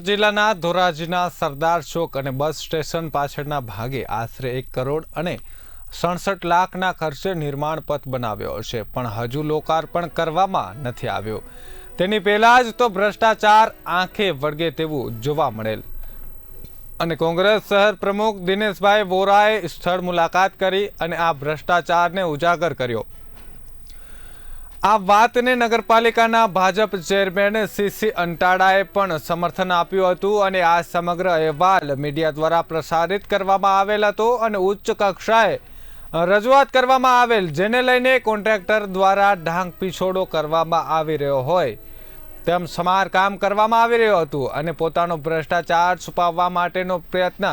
જિલ્લાના ધોરાજીના સરદાર ચોક અને bus station પાછળના ભાગે આશરે એક કરોડ અને સડસઠ લાખના ખર્ચે નિર્માણ પથ બનાવ્યો છે, પણ હજુ લોકાર્પણ કરવામાં નથી આવ્યો. તેની પહેલા જ તો ભ્રષ્ટાચાર આંખે વળગે તેવું જોવા મળેલ. અને કોંગ્રેસ શહેર પ્રમુખ દિનેશભાઈ વોરાએ સ્થળ મુલાકાત કરી અને આ ભ્રષ્ટાચારને ઉજાગર કર્યો. આ વાતને નગરપાલિકાના ભાજપ ચેરમેન સીસી અંટાડાએ પણ સમર્થન આપ્યું હતું અને આ સમગ્ર અહેવાલ મીડિયા દ્વારા પ્રસારિત કરવામાં આવેલ હતો અને ઉચ્ચ કક્ષાએ રજૂઆત કરવામાં આવેલ, જેને લઈને કોન્ટ્રાક્ટર દ્વારા ઢાંક પીછોડો કરવામાં આવી રહ્યો હોય. તેમ સમારકામ કરવામાં આવી રહ્યું હતું અને પોતાનો ભ્રષ્ટાચાર છુપાવવા માટેનો પ્રયત્ન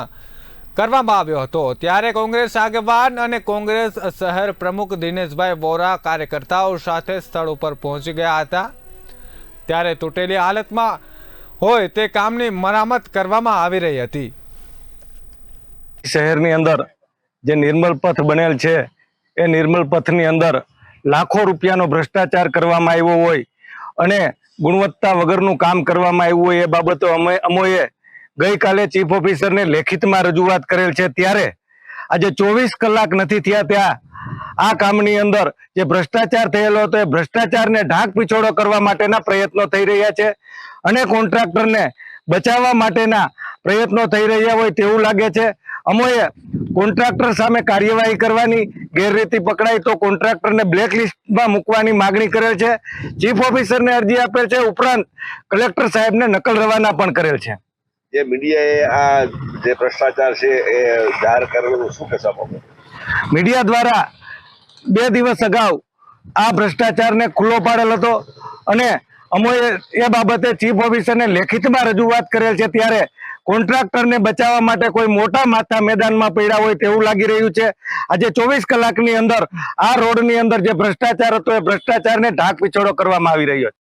કરવામાં આવ્યો હતો. ત્યારે કોંગ્રેસ આગેવાન અને કોંગ્રેસ શહેર પ્રમુખ દિનેશભાઈ વોરા કાર્યકર્તાઓ સાથે સ્થળ ઉપર પહોંચી ગયા હતા. ત્યારે તૂટેલી હાલતમાં હોય તે કામની મરામત કરવામાં આવી રહી હતી. શહેરની અંદર જે નિર્મલ પથ બનેલ છે, એ નિર્મલ પથની અંદર લાખો રૂપિયાનો ભ્રષ્ટાચાર કરવામાં આવ્યો હોય અને ગુણવત્તા વગરનું કામ કરવામાં આવ્યું હોય એ બાબતો અમે અમોએ ગઈકાલે ચીફ ઓફિસરને લેખિતમાં રજૂઆત કરેલ છે ત્યારે આજે ચોવીસ કલાક નથી થયા ત્યાં આ કામની અંદર જે ભ્રષ્ટાચાર થયેલો હતો એ ભ્રષ્ટાચારને ઢાંક પીછોડો કરવા માટેના પ્રયત્નો થઈ રહ્યા છે. અને કોન્ટ્રાક્ટરને બચાવવા માટેના પ્રયત્નો થઈ રહ્યા હોય તેવું લાગે છે. અમોએ કોન્ટ્રાક્ટર સામે કાર્યવાહી કરવાની ગેરરીતિ પકડાય તો કોન્ટ્રાક્ટરને બ્લેક લિસ્ટમાં મૂકવાની માગણી કરેલ છે. ચીફ ઓફિસરને અરજી આપેલ છે. ઉપરાંત કલેક્ટર સાહેબને નકલ રવાના પણ કરેલ છે. જે મીડિયાએ આ જે ભ્રષ્ટાચાર છે એ જાહેર કરેલું શું કહેશો આપ મીડિયા દ્વારા બે દિવસ અગાઉ આ ભ્રષ્ટાચારને ખુલ્લો પાડેલ હતો અને અમોએ એ બાબતે ચીફ ઓફિસરને લેખિતમાં રજૂઆત કરેલ છે ત્યારે કોન્ટ્રાક્ટરને બચાવવા માટે કોઈ મોટા માથા મેદાનમાં પડ્યા હોય તેવું લાગી રહ્યું છે. આજે ચોવીસ કલાકની અંદર આ રોડની અંદર જે ભ્રષ્ટાચાર હતો એ ભ્રષ્ટાચારને ઢાક પીછોડો કરવામાં આવી રહ્યો છે.